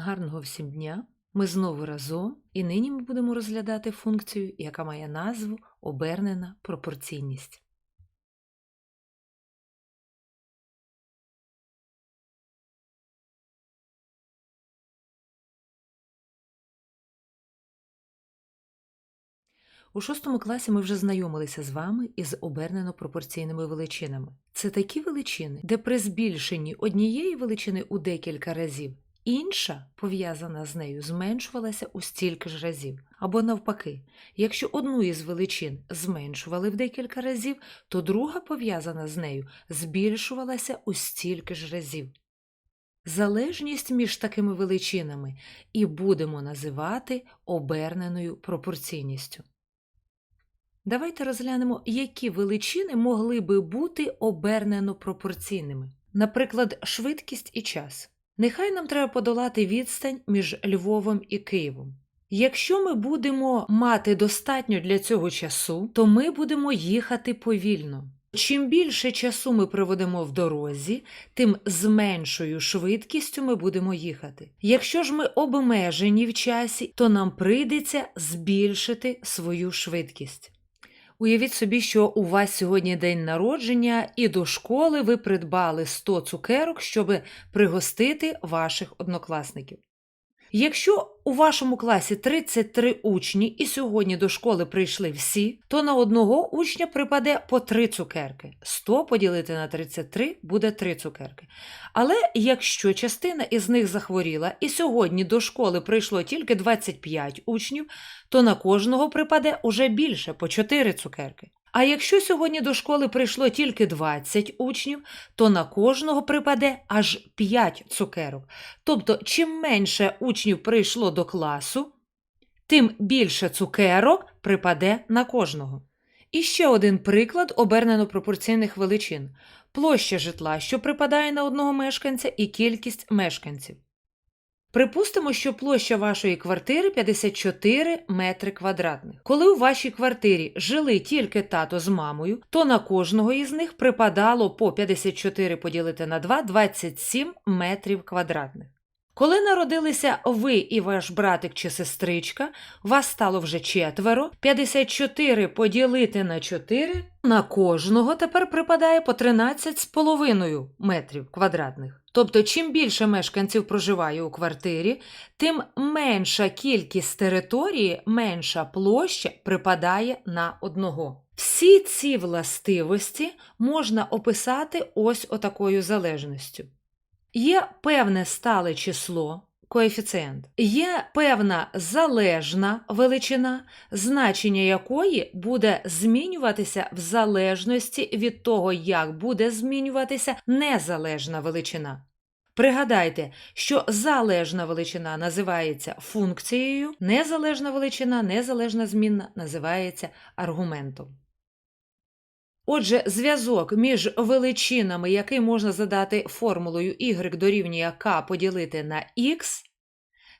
Гарного всім дня! Ми знову разом, і нині ми будемо розглядати функцію, яка має назву обернена пропорційність. У шостому класі ми вже знайомилися з вами із обернено пропорційними величинами. Це такі величини, де при збільшенні однієї величини у декілька разів інша, пов'язана з нею, зменшувалася у стільки ж разів. Або навпаки, якщо одну із величин зменшували в декілька разів, то друга, пов'язана з нею, збільшувалася у стільки ж разів. Залежність між такими величинами і будемо називати оберненою пропорційністю. Давайте розглянемо, які величини могли би бути обернено пропорційними. Наприклад, швидкість і час. Нехай нам треба подолати відстань між Львовом і Києвом. Якщо ми будемо мати достатньо для цього часу, то ми будемо їхати повільно. Чим більше часу ми проведемо в дорозі, тим з меншою швидкістю ми будемо їхати. Якщо ж ми обмежені в часі, то нам прийдеться збільшити свою швидкість. Уявіть собі, що у вас сьогодні день народження, і до школи ви придбали 100 цукерок, щоб пригостити ваших однокласників. Якщо у вашому класі 33 учні і сьогодні до школи прийшли всі, то на одного учня припаде по 3 цукерки. 100 поділити на 33 буде 3 цукерки. Але якщо частина із них захворіла і сьогодні до школи прийшло тільки 25 учнів, то на кожного припаде уже більше по 4 цукерки. А якщо сьогодні до школи прийшло тільки 20 учнів, то на кожного припаде аж 5 цукерок. Тобто, чим менше учнів прийшло до класу, тим більше цукерок припаде на кожного. І ще один приклад обернено пропорційних величин: площа житла, що припадає на одного мешканця, і кількість мешканців. Припустимо, що площа вашої квартири 54 метри квадратних. Коли у вашій квартирі жили тільки тато з мамою, то на кожного із них припадало по 54 поділити на 2 27 метрів квадратних. Коли народилися ви і ваш братик чи сестричка, вас стало вже четверо, 54 поділити на 4, на кожного тепер припадає по 13,5 метрів квадратних. Тобто, чим більше мешканців проживає у квартирі, тим менша кількість території, менша площа припадає на одного. Всі ці властивості можна описати ось отакою залежністю. Є певне стале число, коефіцієнт, є певна залежна величина, значення якої буде змінюватися в залежності від того, як буде змінюватися незалежна величина. Пригадайте, що залежна величина називається функцією, незалежна величина, незалежна змінна називається аргументом. Отже, зв'язок між величинами, який можна задати формулою y дорівнює k поділити на x,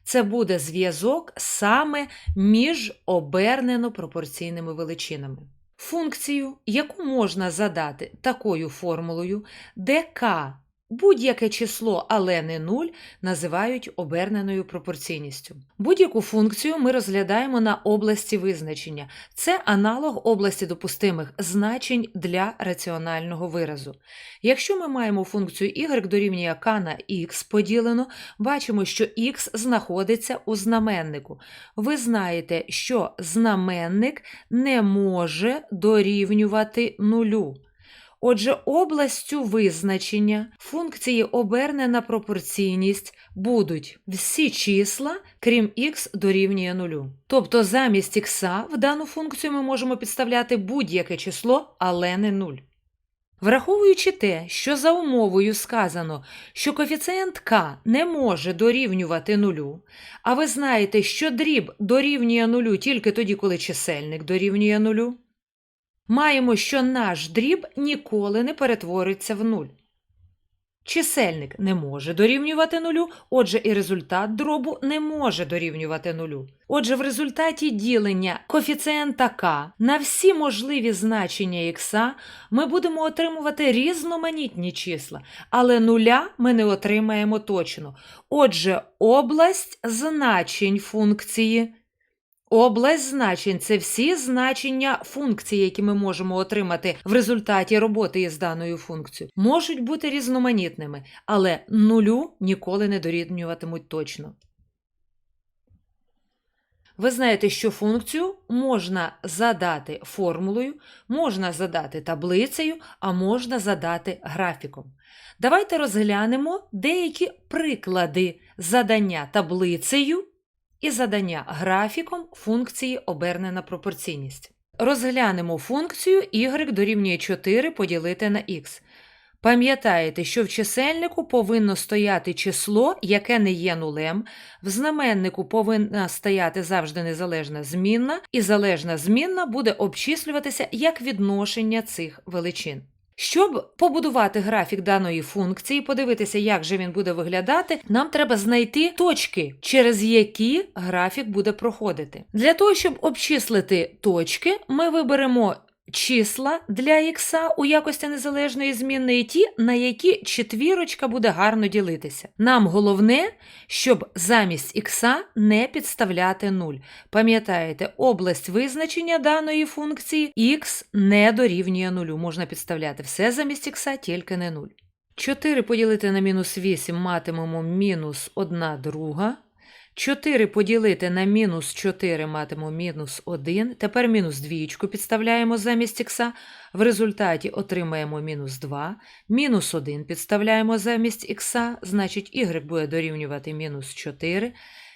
це буде зв'язок саме між обернено пропорційними величинами. Функцію, яку можна задати такою формулою, де k Будь-яке число, але не нуль, називають оберненою пропорційністю. Будь-яку функцію ми розглядаємо на області визначення. Це аналог області допустимих значень для раціонального виразу. Якщо ми маємо функцію y дорівнює k на x поділено, бачимо, що x знаходиться у знаменнику. Ви знаєте, що знаменник не може дорівнювати нулю. Отже, областю визначення функції обернена пропорційність будуть всі числа, крім х дорівнює нулю. Тобто замість х в дану функцію ми можемо підставляти будь-яке число, але не 0. Враховуючи те, що за умовою сказано, що коефіцієнт k не може дорівнювати нулю, а ви знаєте, що дріб дорівнює нулю тільки тоді, коли чисельник дорівнює нулю, маємо, що наш дріб ніколи не перетвориться в нуль. Чисельник не може дорівнювати нулю, отже, і результат дробу не може дорівнювати нулю. Отже, в результаті ділення коефіцієнта k на всі можливі значення х ми будемо отримувати різноманітні числа, але нуля ми не отримаємо точно. Отже, область значень функції. Область значень це всі значення функції, які ми можемо отримати в результаті роботи із даною функцією, можуть бути різноманітними, але нулю ніколи не дорівнюватимуть точно. Ви знаєте, що функцію можна задати формулою, можна задати таблицею, а можна задати графіком. Давайте розглянемо деякі приклади задання таблицею і задання графіком функції обернена пропорційність. Розглянемо функцію y дорівнює 4 поділити на x. Пам'ятаєте, що в чисельнику повинно стояти число, яке не є нулем, в знаменнику повинна стояти завжди незалежна змінна, і залежна змінна буде обчислюватися як відношення цих величин. Щоб побудувати графік даної функції, подивитися, як же він буде виглядати, нам треба знайти точки, через які графік буде проходити. Для того, щоб обчислити точки, ми виберемо числа для ікса у якості незалежної змінної ті, на які четвірочка буде гарно ділитися. Нам головне, щоб замість ікса не підставляти 0. Пам'ятаєте, область визначення даної функції х не дорівнює 0. Можна підставляти все замість ікса, тільки не 0. 4 поділити на мінус 8 матимемо мінус 1 друга. 4 поділити на мінус 4 матимемо мінус 1. Тепер мінус двієчку підставляємо замість х. В результаті отримаємо мінус 2. Мінус 1 підставляємо замість х, значить y буде дорівнювати мінус 4.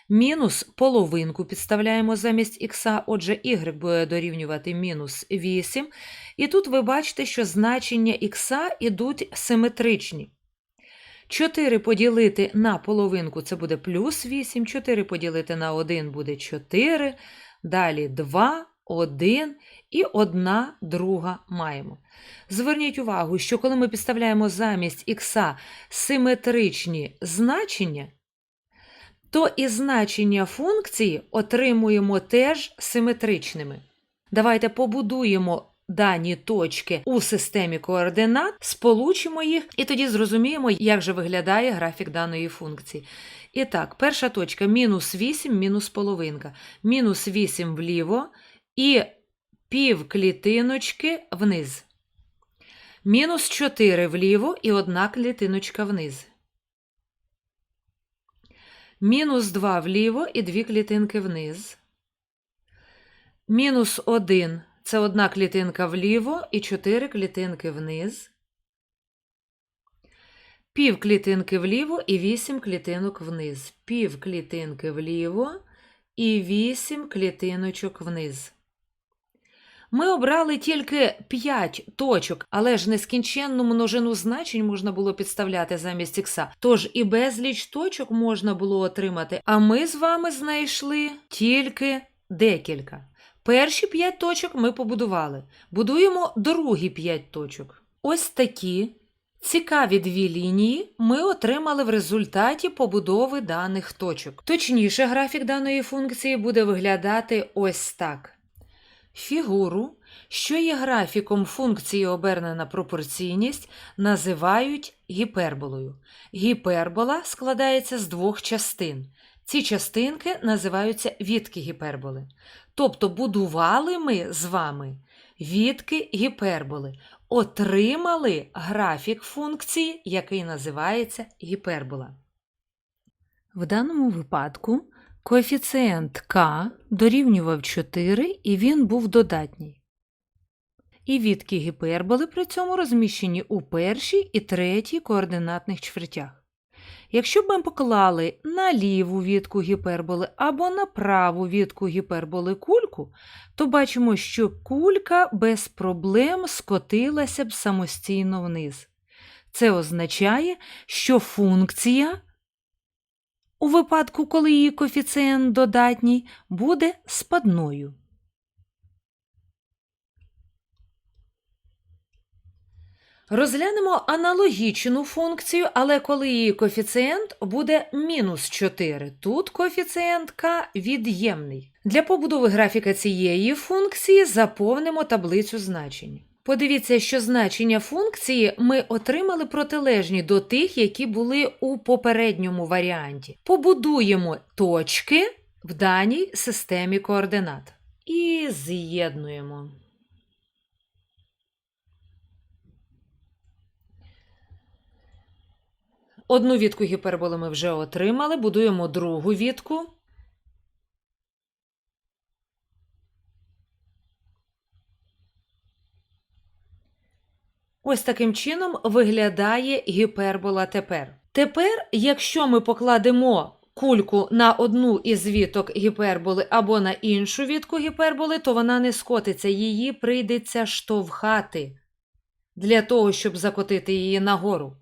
Мінус половинку підставляємо замість х, отже, y буде дорівнювати мінус 8. І тут ви бачите, що значення х ідуть симетричні. 4 поділити на половинку це буде плюс 8, 4 поділити на 1 буде 4, далі 2, 1 і 1 друга маємо. Зверніть увагу, що коли ми підставляємо замість х симетричні значення, то і значення функції отримуємо теж симетричними. Давайте побудуємо дані точки у системі координат, сполучимо їх і тоді зрозуміємо, як же виглядає графік даної функції. І так, перша точка мінус 8, мінус половинка. Мінус 8 вліво і пів клітиночки вниз. Мінус 4 вліво і одна клітиночка вниз. Мінус 2 вліво і дві клітинки вниз. Мінус 1 це одна клітинка вліво і чотири клітинки вниз. Пів клітинки вліво і вісім клітинок вниз. Пів клітинки вліво і вісім клітиночок вниз. Ми обрали тільки 5 точок, але ж нескінченну множину значень можна було підставляти замість ікса. Тож і безліч точок можна було отримати, а ми з вами знайшли тільки декілька. Перші 5 точок ми побудували. Будуємо другі 5 точок. Ось такі цікаві дві лінії ми отримали в результаті побудови даних точок. Точніше, графік даної функції буде виглядати ось так. Фігуру, що є графіком функції обернена пропорційність, називають гіперболою. Гіпербола складається з двох частин. Ці частинки називаються відки гіперболи. Тобто будували ми з вами відки гіперболи, отримали графік функції, який називається гіпербола. В даному випадку коефіцієнт k дорівнював 4 і він був додатній. І відки гіперболи при цьому розміщені у першій і третій координатних чвертях. Якщо б ми поклали на ліву відку гіперболи або на праву відку гіперболи кульку, то бачимо, що кулька без проблем скотилася б самостійно вниз. Це означає, що функція, у випадку, коли її коефіцієнт додатній, буде спадною. Розглянемо аналогічну функцію, але коли її коефіцієнт буде мінус 4. Тут коефіцієнт k від'ємний. Для побудови графіка цієї функції заповнимо таблицю значень. Подивіться, що значення функції ми отримали протилежні до тих, які були у попередньому варіанті. Побудуємо точки в даній системі координат. І з'єднуємо. Одну відку гіперболи ми вже отримали, будуємо другу відку. Ось таким чином виглядає гіпербола тепер. Тепер, якщо ми покладемо кульку на одну із віток гіперболи або на іншу вітку гіперболи, то вона не скотиться, її прийдеться штовхати для того, щоб закотити її нагору.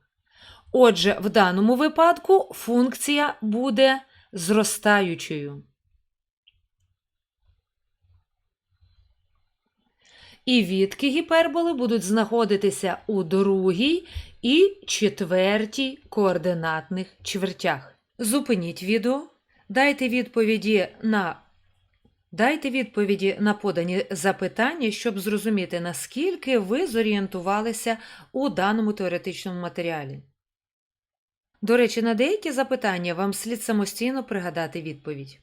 Отже, в даному випадку функція буде зростаючою. І відки гіперболи будуть знаходитися у другій і четвертій координатних чвертях. Зупиніть відео, дайте відповіді на Дайте відповіді на подані запитання, щоб зрозуміти, наскільки ви зорієнтувалися у даному теоретичному матеріалі. До речі, на деякі запитання вам слід самостійно пригадати відповідь.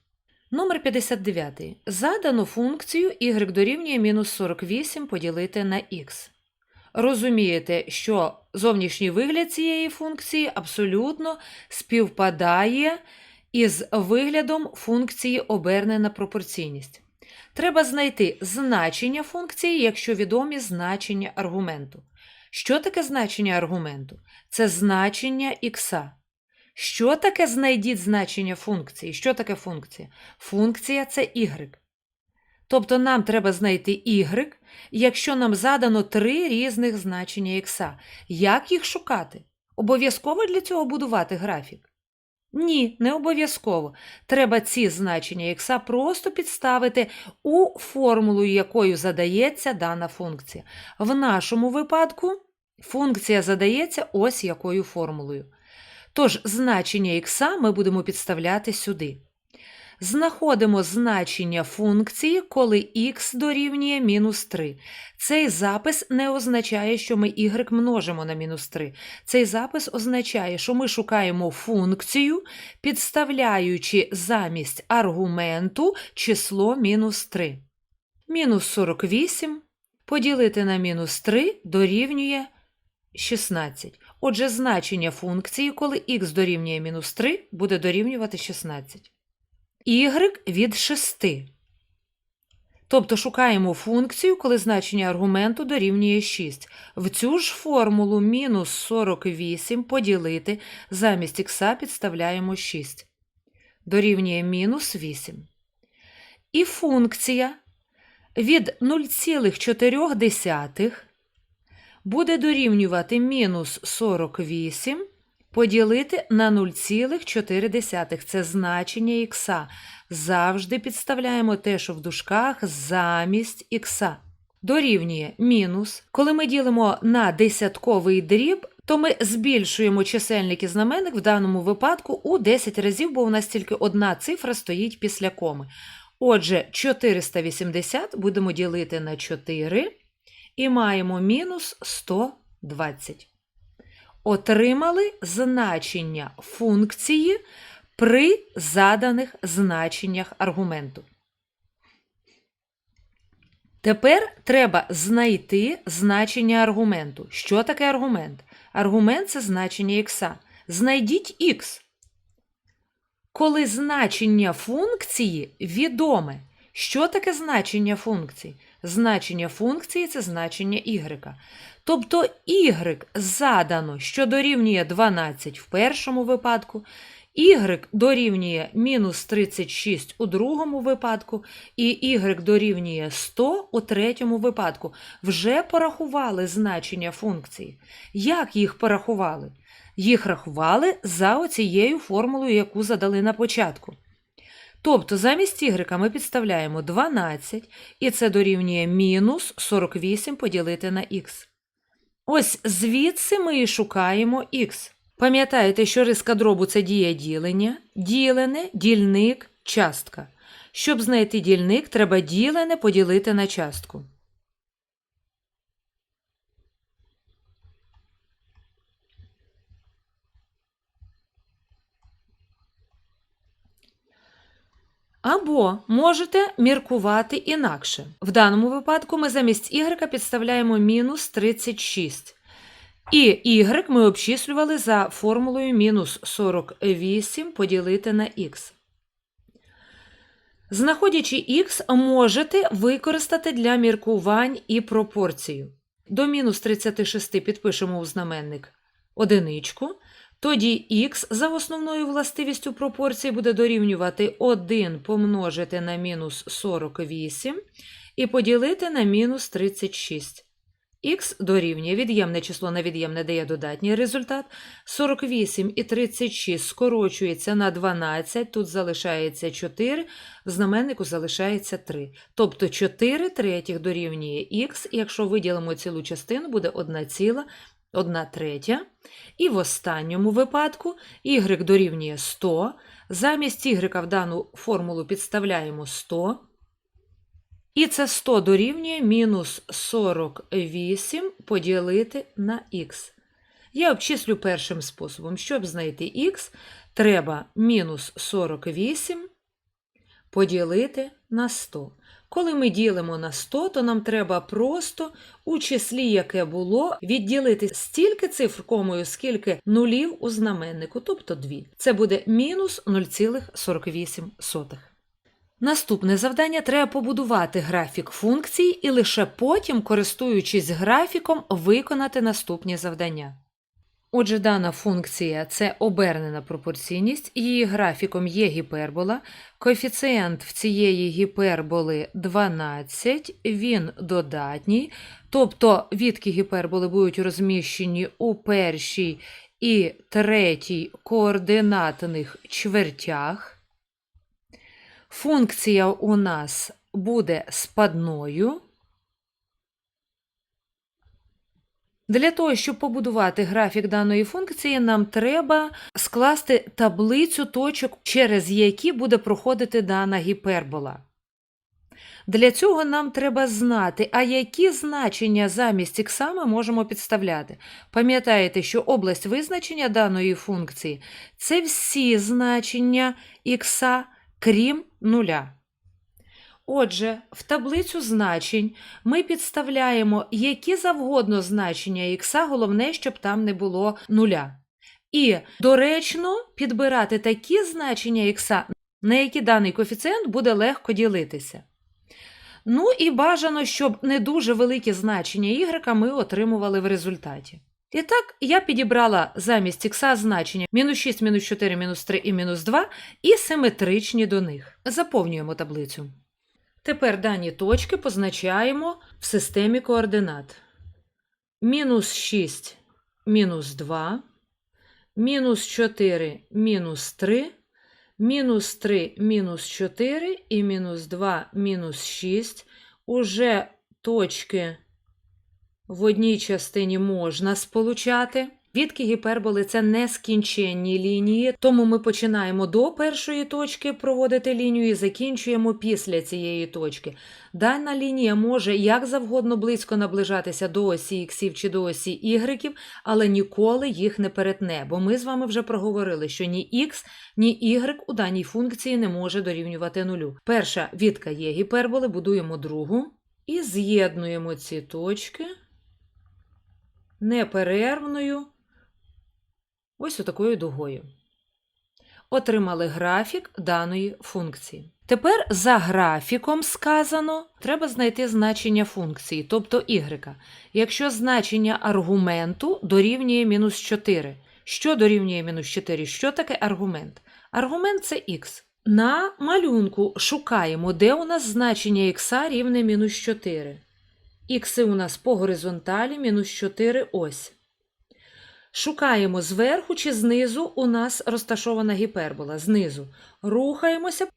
Номер 59. Задану функцію y дорівнює мінус 48 поділити на х. Розумієте, що зовнішній вигляд цієї функції абсолютно співпадає із виглядом функції обернена пропорційність. Треба знайти значення функції, якщо відомі значення аргументу. Що таке значення аргументу? Це значення ікса. Що таке знайдіть значення функції? Що таке функція? Функція це y. Тобто нам треба знайти y, якщо нам задано три різних значення ікса. Як їх шукати? Обов'язково для цього будувати графік? Ні, не обов'язково. Треба ці значення х просто підставити у формулу, якою задається дана функція. В нашому випадку функція задається ось якою формулою. Тож значення х ми будемо підставляти сюди. Знаходимо значення функції, коли х дорівнює мінус 3. Цей запис не означає, що ми y множимо на мінус 3. Цей запис означає, що ми шукаємо функцію, підставляючи замість аргументу число мінус 3. Мінус 48 поділити на мінус 3 дорівнює 16. Отже, значення функції, коли х дорівнює мінус 3, буде дорівнювати 16. Y від 6. Тобто шукаємо функцію, коли значення аргументу дорівнює 6. В цю ж формулу мінус 48 поділити замість х підставляємо 6. Дорівнює мінус 8. І функція від 0,4 буде дорівнювати мінус 48 поділити на 0,4. Це значення х. Завжди підставляємо те, що в дужках замість х. Дорівнює мінус. Коли ми ділимо на десятковий дріб, то ми збільшуємо чисельник і знаменник в даному випадку у 10 разів, бо у нас тільки одна цифра стоїть після коми. Отже, 480 будемо ділити на 4 і маємо мінус 120. Отримали значення функції при заданих значеннях аргументу. Тепер треба знайти значення аргументу. Що таке аргумент? Аргумент це значення х. Знайдіть х. Коли значення функції відоме. Що таке значення функції? Значення функції це значення y. Тобто y задано, що дорівнює 12 в першому випадку, y дорівнює мінус 36 у другому випадку, і y дорівнює 100 у третьому випадку. Вже порахували значення функції. Як їх порахували? Їх рахували за оцією формулою, яку задали на початку. Тобто замість ігрека ми підставляємо 12, і це дорівнює мінус 48 поділити на х. Ось звідси ми і шукаємо х. Пам'ятаєте, що риска дробу це дія ділення, ділене, дільник, частка. Щоб знайти дільник, треба ділене поділити на частку. Або можете міркувати інакше. В даному випадку ми замість y підставляємо мінус 36. І y ми обчислювали за формулою мінус 48 поділити на х. Знаходячи х, можете використати для міркувань і пропорцію. До мінус 36 підпишемо у знаменник одиничку. Тоді х за основною властивістю пропорції буде дорівнювати 1 помножити на мінус 48 і поділити на мінус 36. Х дорівнює від'ємне число на від'ємне дає додатній результат. 48 і 36 скорочується на 12, тут залишається 4, в знаменнику залишається 3. Тобто 4 третіх дорівнює х, якщо виділимо цілу частину, буде 1 ціла, 1 третя. І в останньому випадку y дорівнює 100. Замість y в дану формулу підставляємо 100. І це 100 дорівнює мінус 48 поділити на х. Я обчислю першим способом. Щоб знайти х, треба мінус 48 поділити на 100. Коли ми ділимо на 100, то нам треба просто у числі, яке було, відділити стільки цифр комою, скільки нулів у знаменнику, тобто 2. Це буде мінус 0,48. Наступне завдання треба побудувати графік функцій і лише потім, користуючись графіком, виконати наступні завдання. Отже, дана функція це обернена пропорційність, її графіком є гіпербола. Коефіцієнт в цієї гіперболи 12, він додатній, тобто відки гіперболи будуть розміщені у першій і третій координатних чвертях. Функція у нас буде спадною. Для того, щоб побудувати графік даної функції, нам треба скласти таблицю точок, через які буде проходити дана гіпербола. Для цього нам треба знати, а які значення замість х ми можемо підставляти. Пам'ятаєте, що область визначення даної функції це всі значення х, крім нуля. Отже, в таблицю значень ми підставляємо які завгодно значення х, головне, щоб там не було нуля. І доречно підбирати такі значення х, на які даний коефіцієнт буде легко ділитися. Ну і бажано, щоб не дуже великі значення y ми отримували в результаті. І так, я підібрала замість х значення мінус 6, мінус 4, мінус 3 і мінус 2 і симетричні до них. Заповнюємо таблицю. Тепер дані точки позначаємо в системі координат. Мінус 6, мінус 2, мінус 4, мінус 3, мінус 3, мінус 4 і мінус 2, мінус 6. Уже точки в одній частині можна сполучати. Відки гіперболи це нескінченні лінії, тому ми починаємо до першої точки проводити лінію і закінчуємо після цієї точки. Дана лінія може як завгодно близько наближатися до осі іксів чи до осі ігреків, але ніколи їх не перетне, бо ми з вами вже проговорили, що ні х, ні y у даній функції не може дорівнювати нулю. Перша відка є гіперболи, будуємо другу і з'єднуємо ці точки неперервною. Ось отакою дугою. Отримали графік даної функції. Тепер за графіком сказано, треба знайти значення функції, тобто y. Якщо значення аргументу дорівнює мінус 4. Що дорівнює мінус 4? Що таке аргумент? Аргумент це х. На малюнку шукаємо, де у нас значення х рівне мінус 4. Х у нас по горизонталі мінус 4 ось. Шукаємо зверху чи знизу у нас розташована гіпербола. Знизу. Рухаємося.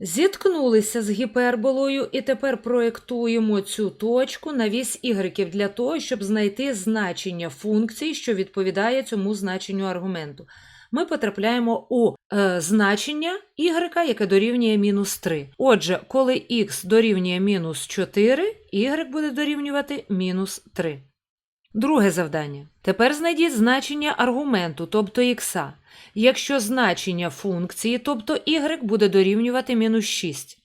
Зіткнулися з гіперболою і тепер проєктуємо цю точку на вісь ігреків для того, щоб знайти значення функції, що відповідає цьому значенню аргументу. Ми потрапляємо у е, значення y, яке дорівнює мінус 3. Отже, коли x дорівнює мінус 4, y буде дорівнювати мінус 3. Друге завдання. Тепер знайдіть значення аргументу, тобто х. Якщо значення функції, тобто y буде дорівнювати мінус 6.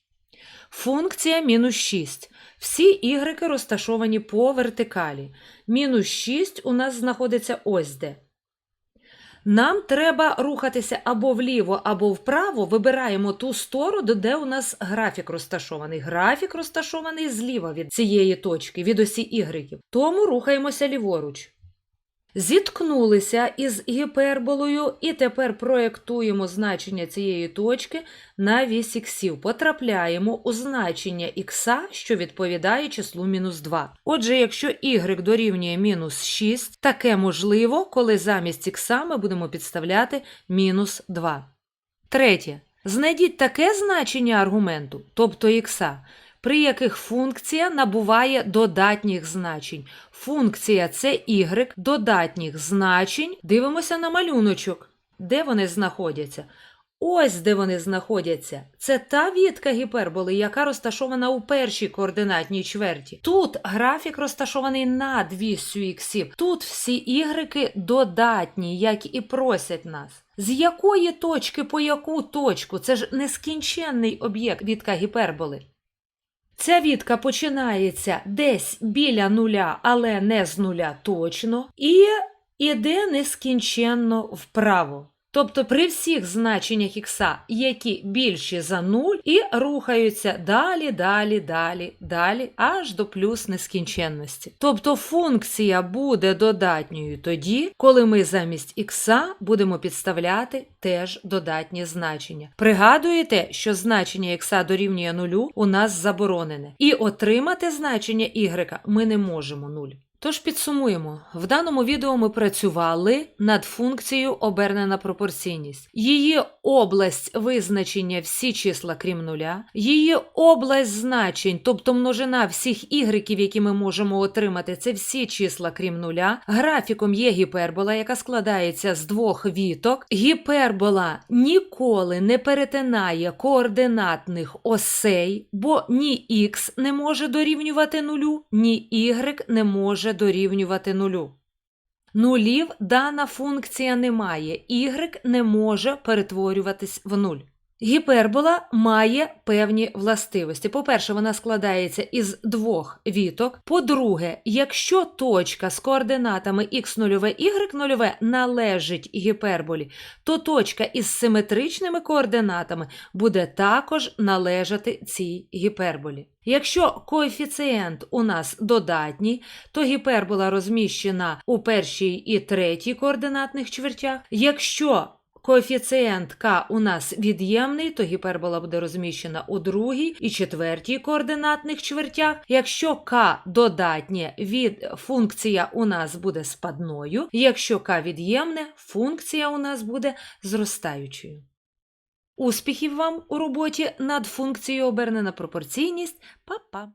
Функція мінус 6. Всі y розташовані по вертикалі. Мінус 6 у нас знаходиться ось де. Нам треба рухатися або вліво, або вправо. Вибираємо ту сторону, де у нас графік розташований. Графік розташований зліва від цієї точки, від осі Y. Тому рухаємося ліворуч. Зіткнулися із гіперболою і тепер проєктуємо значення цієї точки на вісь іксів. Потрапляємо у значення х, що відповідає числу мінус 2. Отже, якщо y дорівнює мінус 6, таке можливо, коли замість х ми будемо підставляти мінус 2. Третє. Знайдіть таке значення аргументу, тобто х, при яких функція набуває додатніх значень. Функція це y додатніх значень. Дивимося на малюночок. Де вони знаходяться? Ось де вони знаходяться. Це та відка гіперболи, яка розташована у першій координатній чверті. Тут графік розташований над віссю іксів. Тут всі ігреки додатні, як і просять нас. З якої точки по яку точку? Це ж нескінченний об'єкт відка гіперболи. Ця відка починається десь біля нуля, але не з нуля точно, і іде нескінченно вправо. Тобто при всіх значеннях х, які більші за 0, і рухаються далі, далі, далі, далі, аж до плюс нескінченності. Тобто функція буде додатньою тоді, коли ми замість х будемо підставляти теж додатні значення. Пригадуєте, що значення х дорівнює 0 у нас заборонене, і отримати значення y ми не можемо 0. Тож підсумуємо, в даному відео ми працювали над функцією обернена пропорційність. Її область визначення всі числа крім нуля, її область значень, тобто множина всіх ігреків, які ми можемо отримати, це всі числа крім нуля. Графіком є гіпербола, яка складається з двох віток. Гіпербола ніколи не перетинає координатних осей, бо ні х не може дорівнювати нулю, ні y не може дорівнювати нулю. Нулів дана функція не має, y не може перетворюватись в нуль. Гіпербола має певні властивості. По-перше, вона складається із двох віток. По-друге, якщо точка з координатами x0, y0 належить гіперболі, то точка із симетричними координатами буде також належати цій гіперболі. Якщо коефіцієнт у нас додатній, то гіпербола розміщена у першій і третій координатних чвертях. Якщо коефіцієнт k у нас від'ємний, то гіпербола буде розміщена у другій і четвертій координатних чвертях. Якщо k додатнє, від функція у нас буде спадною. Якщо k від'ємне, функція у нас буде зростаючою. Успіхів вам у роботі над функцією обернена пропорційність. Па-па!